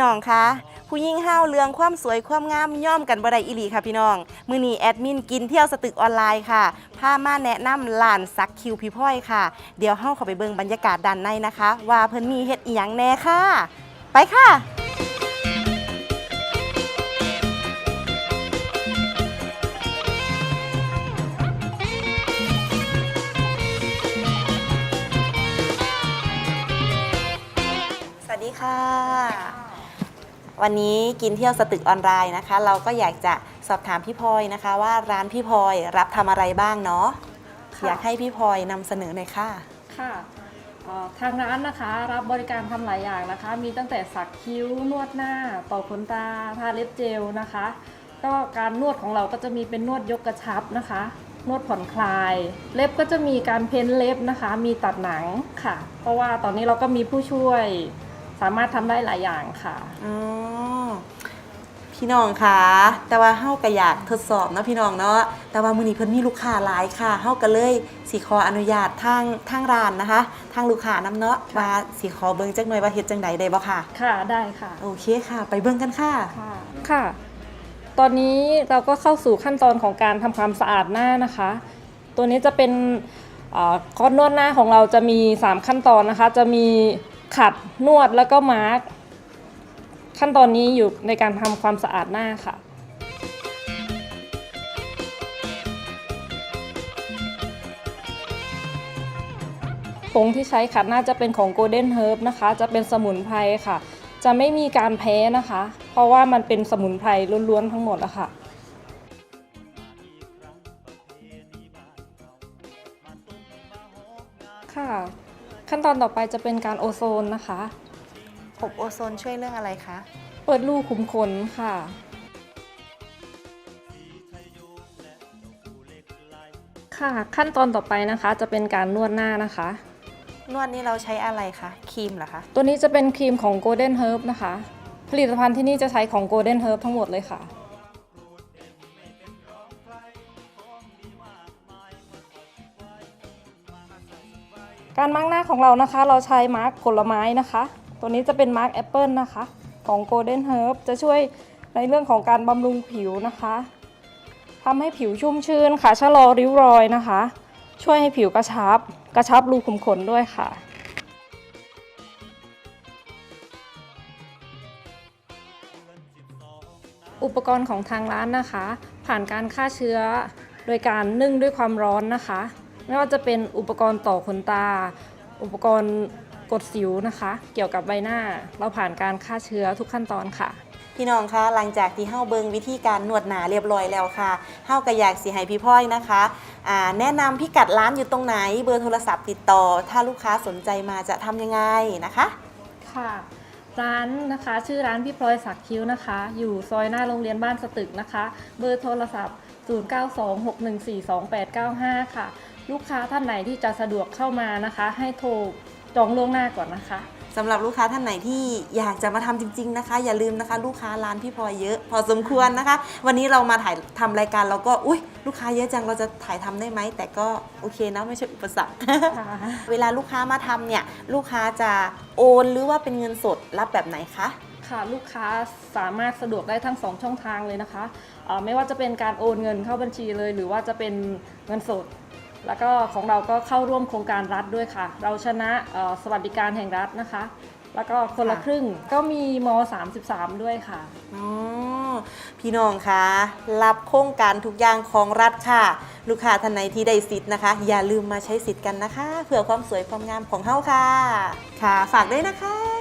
น้องคะผู้ยิ่งห้าวเรื่องความสวยความงามย่อมกันบ่ได้อีหลีค่ะพี่น้อง มือนี้แอดมินกินเที่ยวสตึกออนไลน์ค่ะพามาแนะนำร้านซักคิวพี่พ่อยค่ะ เดี๋ยวเฮาเข้าไปเบิ่งบรรยากาศด้านในนะคะ ว่าเพิ่นมีเฮ็ดอีหยังแน่ค่ะ ไปค่ะสวัสดีค่ะ วันนี้กินเที่ยวสตึกออนไลน์นะคะ เราก็อยากจะสอบถามพี่พลอยนะคะ ว่าร้านพี่พลอยรับทำอะไรบ้างเนาะค่ะอยากให้พี่พลอยนำเสนอหน่อยค่ะค่ะเอ่อทางร้านนะคะรับบริการทำหลายอย่างนะคะ มีตั้งแต่สักคิ้วนวดหน้าต่อขนตาทาเล็บเจลนะคะ ก็การนวดของเราก็จะมีเป็นนวดยกกระชับนะคะ นวดผ่อนคลาย เล็บก็จะมีการเพ้นเล็บนะคะ มีตัดหนังค่ะ เพราะว่าตอนนี้เราก็มีผู้ช่วย สามารถทำได้หลายอย่างค่ะ อ๋อพี่น้องคะแต่ว่าเฮาก็อยากทดสอบเนาะพี่น้องเนาะแต่ว่ามื้อนี้เพิ่นมีลูกค้าหลายค่ะเฮาก็เลยสิขออนุญาตทางทางร้านนะคะ ทางลูกค้านำเนาะว่าสิขอเบิ่งจักหน่อยว่าเฮ็ดจังใดได้บ่ค่ะ ค่ะได้ค่ะ โอเคค่ะ ไปเบิ่งกันค่ะ ค่ะ ค่ะ ตอนนี้เราก็เข้าสู่ขั้นตอนของการทำความสะอาดหน้านะคะ ตัวนี้จะเป็นเอ่อคอร์สนวดหน้าของเราจะมี 3 ขั้นตอนนะคะ จะมี ขัดนวดแล้วก็มาร์กขั้นตอนนี้อยู่ในการทำความสะอาดหน้าค่ะผงที่ใช้ขัดหน้าจะเป็นของ Golden Herb นะคะ จะเป็นสมุนไพรค่ะ จะไม่มีการแพ้นะคะ เพราะว่ามันเป็นสมุนไพรล้วนๆทั้งหมดอะค่ะค่ะ ขั้นตอนต่อไปจะเป็นการโอโซนนะคะ อบโอโซนช่วยเรื่องอะไรคะ เปิดรูขุมขนค่ะ ค่ะ ขั้นตอนต่อไปนะคะจะเป็นการนวดหน้านะคะ นวดนี่เราใช้อะไรคะ ครีมเหรอคะ ตัวนี้จะเป็นครีมของ Golden Herb นะคะ ผลิตภัณฑ์ที่นี่จะใช้ของ Golden Herb ทั้งหมดเลยค่ะ การมาร์กหน้าของเรานะคะ เราใช้มาร์กผลไม้นะคะ ตัวนี้จะเป็นมาร์กแอปเปิลนะคะ ของ Golden Herb จะช่วยในเรื่องของการบำรุงผิวนะคะทำให้ผิวชุ่มชื้นค่ะชะลอริ้วรอยนะคะ ช่วยให้ผิวกระชับ กระชับรูขุมขนด้วยค่ะอุปกรณ์ของทางร้านนะคะ ผ่านการฆ่าเชื้อ โดยการนึ่งด้วยความร้อนนะคะ ไม่ว่าจะเป็นอุปกรณ์ต่อขนตา อุปกรณ์กดสิวนะคะ เกี่ยวกับใบหน้า เราผ่านการฆ่าเชื้อทุกขั้นตอนค่ะ พี่น้องคะหลังจากที่เฮาเบิงวิธีการนวดหนาเรียบร้อยแล้วค่ะเฮาก็อยากสิให้พี่พ่อยนะคะอ่าแนะนำพิกัดร้านอยู่ตรงไหนเบอร์โทรศัพท์ติดต่อ ถ้าลูกค้าสนใจมาจะทำยังไงนะคะ ค่ะร้านนะคะชื่อร้านพี่พลอยสักคิ้วนะคะ อยู่ซอยหน้าโรงเรียนบ้านสตึกนะคะ เบอร์โทรศัพท์ 0926142895 ค่ะ ลูกค้าท่านไหนที่จะสะดวกเข้ามานะคะ ให้โทรจองล่วงหน้าก่อนนะคะ สำหรับลูกค้าท่านไหนที่อยากจะมาทำจริง ๆนะคะ อย่าลืมนะคะ ลูกค้าร้านพี่พลอยเยอะ พอสมควรนะคะ วันนี้เรามาถ่ายทำรายการเราก็อุ้ยลูกค้าเยอะจังเราจะถ่ายทำได้ไหมแต่ก็โอเคนะไม่ใช่อุปสรรค ค่ะ เวลาลูกค้ามาทำเนี่ยลูกค้าจะโอนหรือว่าเป็นเงินสดรับแบบไหนคะ ค่ะลูกค้าสามารถสะดวกได้ทั้ง2ช่องทางเลยนะคะเอ่อไม่ว่าจะเป็นการโอนเงินเข้าบัญชีเลย หรือว่าจะเป็นเงินสด แล้วก็ของเราก็เข้าร่วมโครงการรัฐด้วยค่ะ เราชนะเอ่อสวัสดิการแห่งรัฐนะคะ แล้วก็คนละค่ะครึ่งก็มีม 33 ด้วยค่ะอ๋อพี่น้องคะรับโครงการทุกอย่างของรัฐค่ะ ลูกค้าท่านไหนที่ได้สิทธิ์นะคะ อย่าลืมมาใช้สิทธิ์กันนะคะ เพื่อความสวยความงามของเฮาค่ะ ค่ะ ฝากด้วยนะคะ